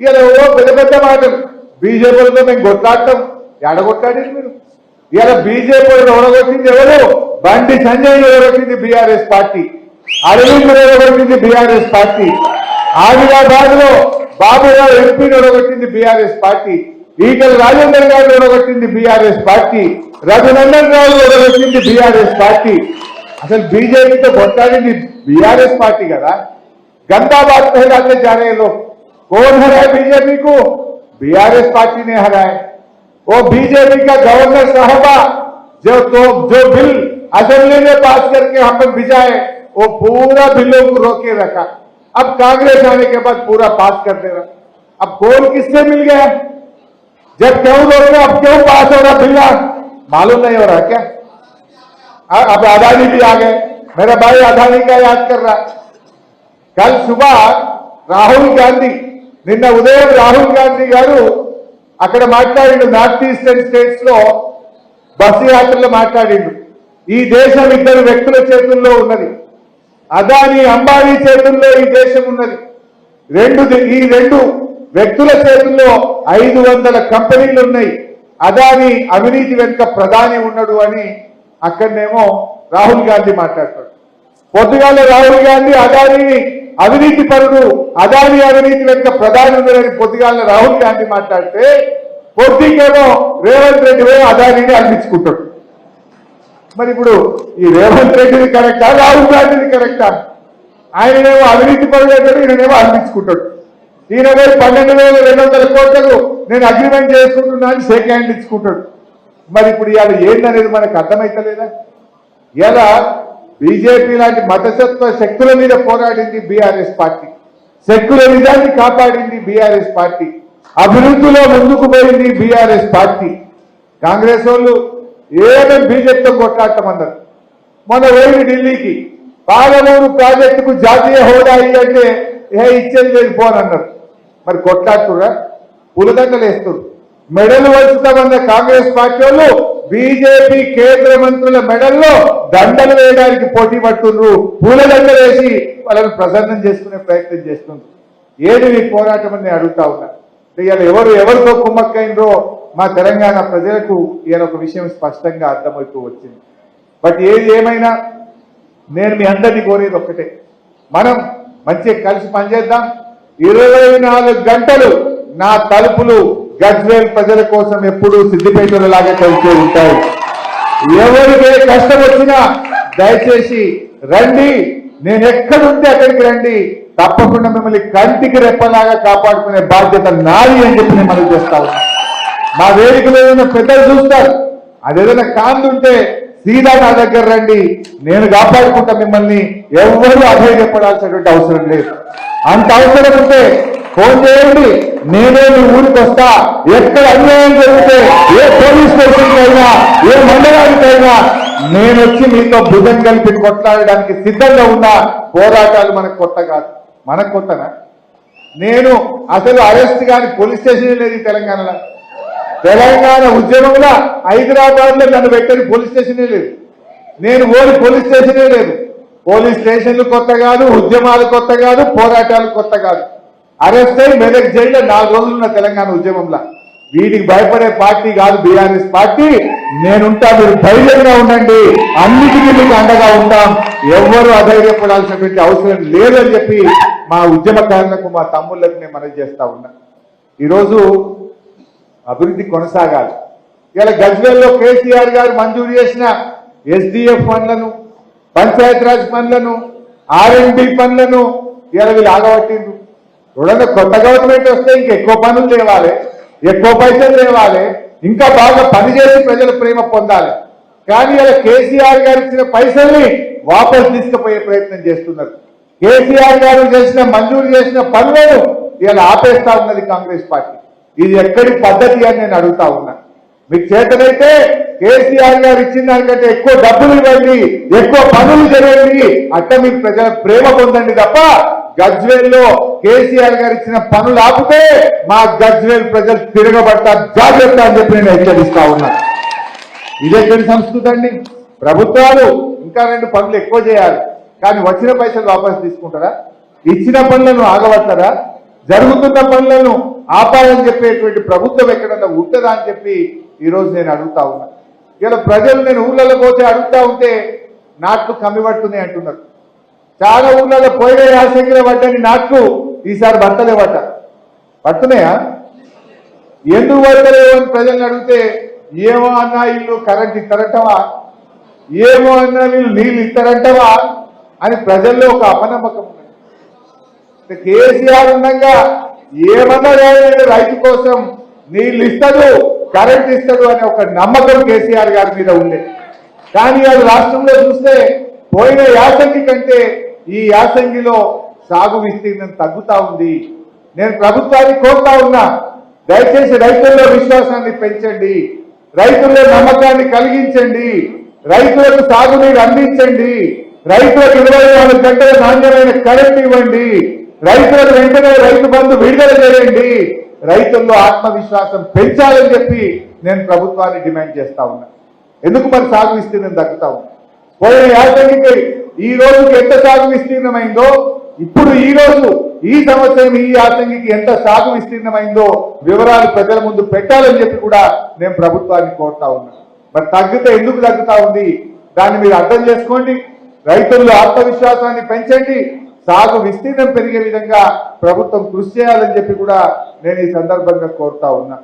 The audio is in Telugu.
ఇలా పెద్ద పెద్ద మాటలు. బీజేపీలతో మేము కొట్లాడటం ఎడగొట్టాడు మీరు? ఇలా బీజేపీ ఎవరొచ్చింది ఎవరు? బండి సంజయ్ ఎవరొచ్చింది బీఆర్ఎస్ పార్టీ? అరవింద్ ఎవరొచ్చింది బీఆర్ఎస్ పార్టీ? ఆదిలాబాద్లో బాబురావు ఎంపీ నొడగొట్టింది బీఆర్ఎస్ పార్టీ? ఈటల రాజేందర్ గారు నొడగొట్టింది బీఆర్ఎస్ పార్టీ? రఘునందన్ రావు నొడగొట్టింది బీఆర్ఎస్ పార్టీ? అసలు బీజేపీతో కొట్లాడింది బీఆర్ఎస్ పార్టీ కదా? గంగాబాద్ మహిళా జానయ్యలో कौन हराए बीजेपी को? बीआरएस पार्टी ने हराए। वो बीजेपी का गवर्नर साहबा, जो तो जो बिल असेंबली में पास करके हम पर भिजाए, वो पूरा बिलों को रोके रखा। अब कांग्रेस आने के बाद पूरा पास कर दे रहा। अब कौन किससे मिल गया? जब क्यों रोक रहे, अब क्यों पास हो रहा बिल्ला मालूम नहीं हो रहा क्या? अब अदानी भी आ गए। मेरा भाई अदानी का याद कर रहा। कल सुबह राहुल गांधी నిన్న ఉదయం రాహుల్ గాంధీ గారు అక్కడ మాట్లాడిండు నార్త్ ఈస్టర్న్ స్టేట్స్లో బస్సు యాత్రలో మాట్లాడిండు. ఈ దేశం ఇద్దరు వ్యక్తుల చేతుల్లో ఉన్నది. అదాని అంబానీ చేతుల్లో ఈ దేశం ఉన్నది. రెండు ఈ రెండు వ్యక్తుల చేతుల్లో ఐదు వందల కంపెనీలు ఉన్నాయి. అదాని అవినీతి వెనుక ప్రధాని ఉన్నాడు అని అక్కడనేమో రాహుల్ గాంధీ మాట్లాడతాడు. పొద్దుగాల రాహుల్ గాంధీ అదానిని అవినీతి పరుడు అదాని అవినీతి వెనుక ప్రధాని ఉన్నారని పొద్దుగాల రాహుల్ గాంధీ మాట్లాడితే పొద్దుకేమో రేవంత్ రెడ్డి పోయి అదానిని అందించుకుంటాడు మరి ఇప్పుడు ఈ రేవంత్ రెడ్డిని కరెక్టా రాహుల్ గాంధీని కరెక్టా? ఆయననేమో అవినీతి పరుడు అంటాడు ఈయననేమో అందించుకుంటాడు ఈయన పోయి పన్నెండు వేల రెండు వందల కోట్లకు నేను అగ్రిమెంట్ చేసుకుంటున్నా అని షేక్ హ్యాండ్ ఇచ్చుకుంటాడు. మరి ఇప్పుడు ఇవాళ ఏందనేది మనకు అర్థమైతలేదా? ఎలా బీజేపీ లాంటి మతసత్వ శక్తుల మీద పోరాడింది బీఆర్ఎస్ పార్టీ. సెక్యులరిజాన్ని కాపాడింది బీఆర్ఎస్ పార్టీ. అభివృద్ధిలో ముందుకు పోయింది బీఆర్ఎస్ పార్టీ. కాంగ్రెస్ వాళ్ళు ఏమేమి బీజేపీతో కొట్లాడటమన్నారు మొన్న పోయింది ఢిల్లీకి. పాలమూరు ప్రాజెక్టుకు జాతీయ హోదా అంటే ఏ ఇచ్చేది లేదు పోనన్నారు మరి కొట్లాడుతురా పులదండలు వేస్తారు మెడలు వంచుతామన్న కాంగ్రెస్ పార్టీ వాళ్ళు బీజేపీ కేంద్ర మంత్రుల మెడల్లో దండలు వేయడానికి పోటీ పడుతుండ్రు. పూలదండలు వేసి వాళ్ళని ప్రసన్నం చేసుకునే ప్రయత్నం చేస్తుండ్రు. ఏది మీ పోరాటం అని నేను అడుగుతా ఉన్నా. ఇవాళ ఎవరు ఎవరితో కుమ్మక్కైనరో మా తెలంగాణ ప్రజలకు ఇవాళ ఒక విషయం స్పష్టంగా అర్థమవుతూ వచ్చింది. బట్ ఏది ఏమైనా నేను మీ అందరినీ కోరేది ఒక్కటే. మనం మంచిగా కలిసి పనిచేద్దాం. ఇరవై నాలుగు గంటలు నా తలుపులు గజ్వేల్ ప్రజల కోసం ఎప్పుడు సిద్దిపేటలో లాగా కలిసే ఉంటాయి ఎవరికి కష్టం వచ్చినా దయచేసి రండి నేను ఎక్కడుంటే అక్కడికి రండి తప్పకుండా మిమ్మల్ని కంటికి రెప్పలాగా కాపాడుకునే బాధ్యత నాది అని చెప్పి నేను మనం చేస్తా ఉన్నా. మా వేదికలో ఏదైనా పెద్దలు చూస్తారు. అదేదైనా కాందుంటే సీదా నా దగ్గర రండి నేను కాపాడుకుంటా మిమ్మల్ని. ఎవ్వరూ అధైర్యపడాల్సినటువంటి అవసరం లేదు. అంత అవసరం ఉంటే ఫోన్ చేయండి. నేనే మీ ఊరికి వస్తా. ఎక్కడ అన్యాయం జరిగితే ఏ పోలీస్ స్టేషన్ అయినా ఏ మండలానికైనా నేను వచ్చి మీతో భుజం కలిపి కొట్లాడడానికి సిద్ధంగా ఉన్నా. పోరాటాలు మనకు కొత్త కాదు. మనకు కొత్తనా? నేను అసలు అరెస్ట్ కానీ పోలీస్ స్టేషన్ లేదు తెలంగాణలో. తెలంగాణ ఉద్యమంలో హైదరాబాద్లో నన్ను పెట్టని పోలీస్ స్టేషనే లేదు. నేను ఓడి పోలీస్ స్టేషనే లేదు. పోలీస్ స్టేషన్లు కొత్త కాదు ఉద్యమాలు కొత్త కాదు పోరాటాలు కొత్త కాదు. అరెస్ట్ అయి మెదక్ జైల్లో నాలుగు రోజులు ఉన్న తెలంగాణ ఉద్యమంలో. వీటికి భయపడే పార్టీ కాదు బీఆర్ఎస్ పార్టీ. నేనుంటా మీరు ధైర్యంగా ఉండండి. అన్నిటికీ మీకు అండగా ఉంటాం. ఎవరు అధైర్యపడాల్సినటువంటి అవసరం లేదని చెప్పి మా ఉద్యమకారులకు మా తమ్ముళ్ళకు నేను మనవి చేస్తా ఉన్నా. ఈరోజు అభివృద్ధి కొనసాగాలి. ఇలా గజ్వేల్లో కేసీఆర్ గారు మంజూరు చేసిన ఎస్డిఎఫ్ పనులను పంచాయతీరాజ్ పనులను ఆర్ఎండి పనులను ఇలా వీళ్ళు ఆగబట్టిండ్రు. చూడండి కొత్త గవర్నమెంట్ వస్తే ఇంకా ఎక్కువ పనులు తేవాలి ఎక్కువ పైసలు తేవాలి ఇంకా బాగా పనిచేసి ప్రజల ప్రేమ పొందాలి. కానీ ఇలా కేసీఆర్ గారు ఇచ్చిన పైసల్ని వాపస్ తీసుకుపోయే ప్రయత్నం చేస్తున్నారు. కేసీఆర్ గారు చేసిన మంజూరు చేసిన పనులను ఇలా ఆపేస్తా ఉన్నది కాంగ్రెస్ పార్టీ. ఇది ఎక్కడి పద్ధతి అని నేను అడుగుతా ఉన్నా. మీకు చేతనైతే కేసీఆర్ గారు ఇచ్చిన దానికంటే ఎక్కువ డబ్బులు ఇవ్వండి ఎక్కువ పనులు జరగండి అట్ట మీకు ప్రజల ప్రేమ పొందండి తప్ప గజ్వేల్లో కేసీఆర్ గారు ఇచ్చిన పనులు ఆపితే మా గజ్వేల్ ప్రజలు తిరగబడతారు. జాగ్రత్త అని చెప్పి నేను హెచ్చరిస్తా ఉన్నా. ఇదెక్కడి సంస్కృతి అండి. ప్రభుత్వాలు ఇంకా రెండు పనులు ఎక్కువ చేయాలి. కానీ వచ్చిన పైసలు వాపసు తీసుకుంటారా? ఇచ్చిన పనులను ఆగబడతారా? జరుగుతున్న పనులను ఆపాలని చెప్పేటువంటి ప్రభుత్వం ఎక్కడన్నా ఉంటుందా అని చెప్పి ఈరోజు నేను అడుగుతా ఉన్నా. ఇలా ప్రజలు నేను ఊళ్ళలో పోతే అడుగుతా ఉంటే నాట్లు కమ్మి అంటున్నారు. చాలా ఊళ్ళలో పోయిన యాసంగిలో పడ్డని నాకు ఈసారి పట్టలే పట్ట పడుతున్నాయా ఎందుకు పడతలేవు అని ప్రజల్ని అడిగితే ఏమో అన్నా ఇల్లు కరెంట్ ఇస్తారంటవా? ఏమో అన్నా వీళ్ళు నీళ్ళు ఇస్తారంటవా? అని ప్రజల్లో ఒక అపనమ్మకం ఉన్నది. కేసీఆర్ ఉండగా ఏమన్నా రైతు కోసం నీళ్ళు ఇస్తాడు కరెంట్ ఇస్తాడు అనే ఒక నమ్మకం కేసీఆర్ గారి మీద ఉంది కానీ అది రాష్ట్రంలో చూస్తే పోయిన యాసంగి కంటే ఈ యాసంగిలో సాగు విస్తీర్ణం తగ్గుతా ఉంది. నేను ప్రభుత్వాన్ని కోరుతా ఉన్నా దయచేసి రైతుల్లో విశ్వాసాన్ని పెంచండి. రైతుల్లో నమ్మకాన్ని కలిగించండి. రైతులకు సాగునీరు అందించండి. రైతులకు ఇరవై నాలుగు గంటల నాణ్యమైన కరెంట్ ఇవ్వండి. రైతులకు వెంటనే రైతు బంధు విడుదల చేయండి. రైతుల్లో ఆత్మవిశ్వాసం పెంచాలని చెప్పి నేను ప్రభుత్వాన్ని డిమాండ్ చేస్తా ఉన్నా. ఎందుకు మరి సాగు విస్తీర్ణం తగ్గుతా ఉన్నా పోయిన యాసంగికి ఈ రోజుకి ఎంత సాగు విస్తీర్ణమైందో ఇప్పుడు ఈ రోజు ఈ సంవత్సరం ఈ యాసంగికి ఎంత సాగు విస్తీర్ణమైందో వివరాలు ప్రజల ముందు పెట్టాలని చెప్పి కూడా నేను ప్రభుత్వాన్ని కోరుతా ఉన్నా. మరి తగ్గితే ఎందుకు తగ్గుతా ఉంది? దాన్ని మీరు అర్థం చేసుకోండి. రైతుల్లో ఆత్మవిశ్వాసాన్ని పెంచండి. సాగు విస్తీర్ణం పెరిగే విధంగా ప్రభుత్వం కృషి చేయాలని చెప్పి కూడా నేను ఈ సందర్భంగా కోరుతా ఉన్నా.